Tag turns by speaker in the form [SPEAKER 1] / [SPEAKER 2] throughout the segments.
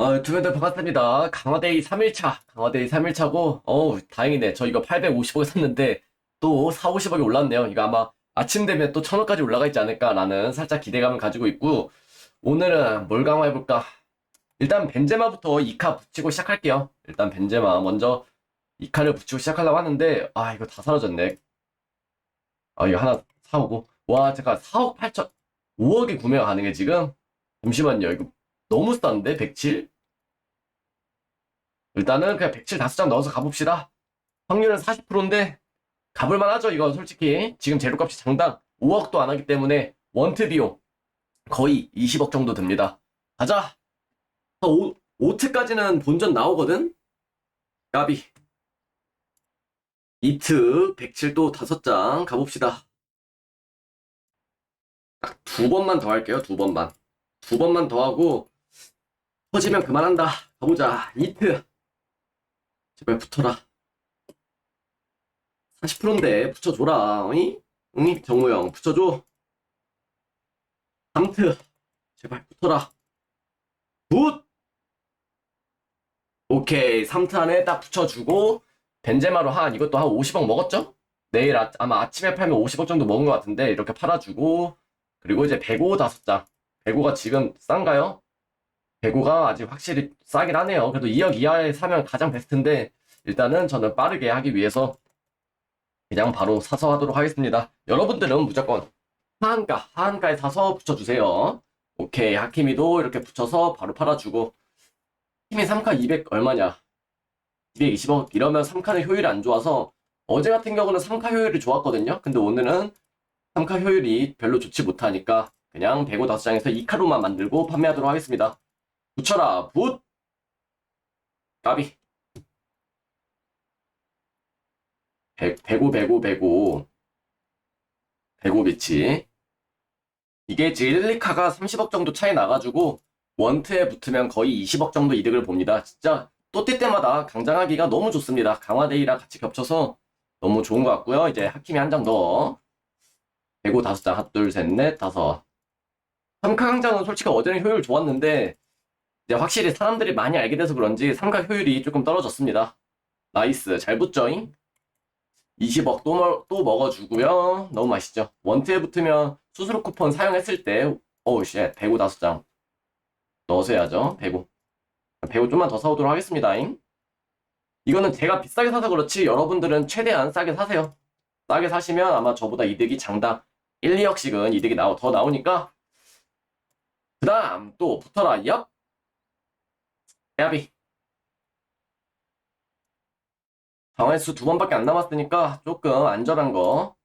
[SPEAKER 1] 어, 두분들 반갑습니다. 강화데이 3일차, 강화데이 3일차고, 어우, 다행이네. 저 이거 850억에 샀는데, 또 4, 50억이 올랐네요. 이거 아마 아침 되면 또 1000억까지 올라가 있지 않을까라는 살짝 기대감을 가지고 있고, 오늘은 뭘 강화해볼까? 일단 벤제마부터 2카 붙이고 시작할게요. 일단 벤제마 먼저 2카를 붙이고 시작하려고 하는데, 아, 이거 다 사라졌네. 아, 이거 하나 사오고. 와, 잠깐 4억 8천, 5억에 구매가 가능해, 지금? 잠시만요. 이거 너무 싼데? 107? 일단은 그냥 107 다섯 장 넣어서 가봅시다. 확률은 40%인데 가볼만 하죠, 이거 솔직히. 지금 재료값이 장당 5억도 안 하기 때문에 원트 비용 거의 20억 정도 듭니다. 가자! 5, 5트까지는 본전 나오거든? 까비. 이트 107도 다섯 장 가봅시다. 딱 두 번만 더 할게요, 두 번만. 두 번만 더 하고 터지면 그만한다. 가보자. 이트. 제발 붙어라. 40%인데 붙여줘라. 어이? 응이? 정우영 붙여줘. 3트. 제발 붙어라. 굿! 오케이. 3트 안에 딱 붙여주고 벤제마로 한 이것도 한 50억 먹었죠? 내일 아, 아마 아침에 팔면 50억 정도 먹은 것 같은데 이렇게 팔아주고 그리고 이제 105 다섯 장. 105가 지금 싼가요? 105가 아직 확실히 싸긴 하네요. 그래도 2억 이하에 사면 가장 베스트인데 일단은 저는 빠르게 하기 위해서 그냥 바로 사서 하도록 하겠습니다. 여러분들은 무조건 하한가, 하한가에 사서 붙여주세요. 오케이, 하키미도 이렇게 붙여서 바로 팔아주고 하키미 3카 200 얼마냐? 220억 이러면 3카는 효율이 안 좋아서 어제 같은 경우는 3카 효율이 좋았거든요. 근데 오늘은 3카 효율이 별로 좋지 못하니까 그냥 105장에서 2카로만 만들고 판매하도록 하겠습니다. 붙여라, 붓! 까비. 100, 105, 105, 105. 105 비치. 이게 지금 1, 2카가 30억 정도 차이 나가지고 원트에 붙으면 거의 20억 정도 이득을 봅니다. 진짜 또띠 때마다 강장하기가 너무 좋습니다. 강화데이랑 같이 겹쳐서 너무 좋은 것 같고요. 이제 하킴이 한장 더. 105 다섯 장, 하나, 둘, 셋, 넷, 다섯. 3카 강장은 솔직히 어제는 효율 좋았는데 이제 확실히 사람들이 많이 알게 돼서 그런지 3카 효율이 조금 떨어졌습니다. 나이스. 잘 붙죠잉? 20억 또, 먹, 또 먹어주고요. 너무 맛있죠. 원트에 붙으면 수수료 쿠폰 사용했을 때 어우 쉣105 다섯 장 넣어서 해야죠. 105. 105 좀만 더 사오도록 하겠습니다잉. 이거는 제가 비싸게 사서 그렇지 여러분들은 최대한 싸게 사세요. 싸게 사시면 아마 저보다 이득이 장당 1, 2억씩은 이득이 나오, 더 나오니까 그 다음 또 붙어라 얍 야비 강화횟수 두 번밖에 안 남았으니까 조금 안전한 거.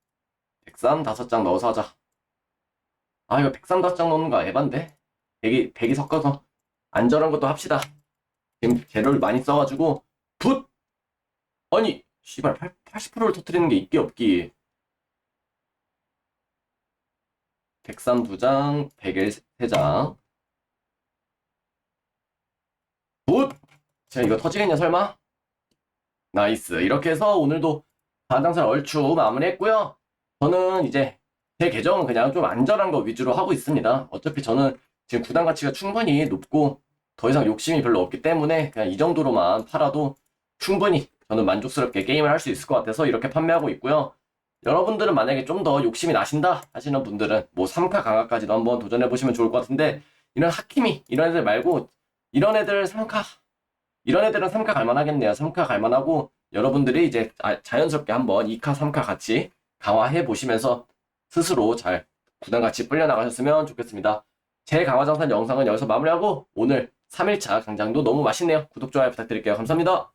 [SPEAKER 1] 103 다섯 장 넣어서 하자. 아 이거 103 다섯 장 넣는 거 에반데? 100이, 100이 섞어서 안전한 것도 합시다. 지금 재료를 많이 써가지고 붓! 아니 씨발 80%를 터뜨리는 게 있기 없기. 103 2장, 101 3장. 굿! 자, 이거 터지겠냐, 설마? 나이스. 이렇게 해서 오늘도 반당살 얼추 마무리했고요. 저는 이제 제 계정은 그냥 좀 안전한 거 위주로 하고 있습니다. 어차피 저는 지금 구단 가치가 충분히 높고 더 이상 욕심이 별로 없기 때문에 그냥 이 정도로만 팔아도 충분히 저는 만족스럽게 게임을 할 수 있을 것 같아서 이렇게 판매하고 있고요. 여러분들은 만약에 좀 더 욕심이 나신다 하시는 분들은 뭐 3카 강화까지도 한번 도전해 보시면 좋을 것 같은데 이런 하키미 이런 애들 말고 이런 애들 3카 이런 애들은 3카 갈만하겠네요. 3카 갈만하고 여러분들이 이제 아- 자연스럽게 한번 2카, 3카 같이 강화해 보시면서 스스로 잘 구단 같이 끌려 나가셨으면 좋겠습니다. 제 강화장산 영상은 여기서 마무리하고 오늘 3일차 강장도 너무 맛있네요. 구독, 좋아요 부탁드릴게요. 감사합니다.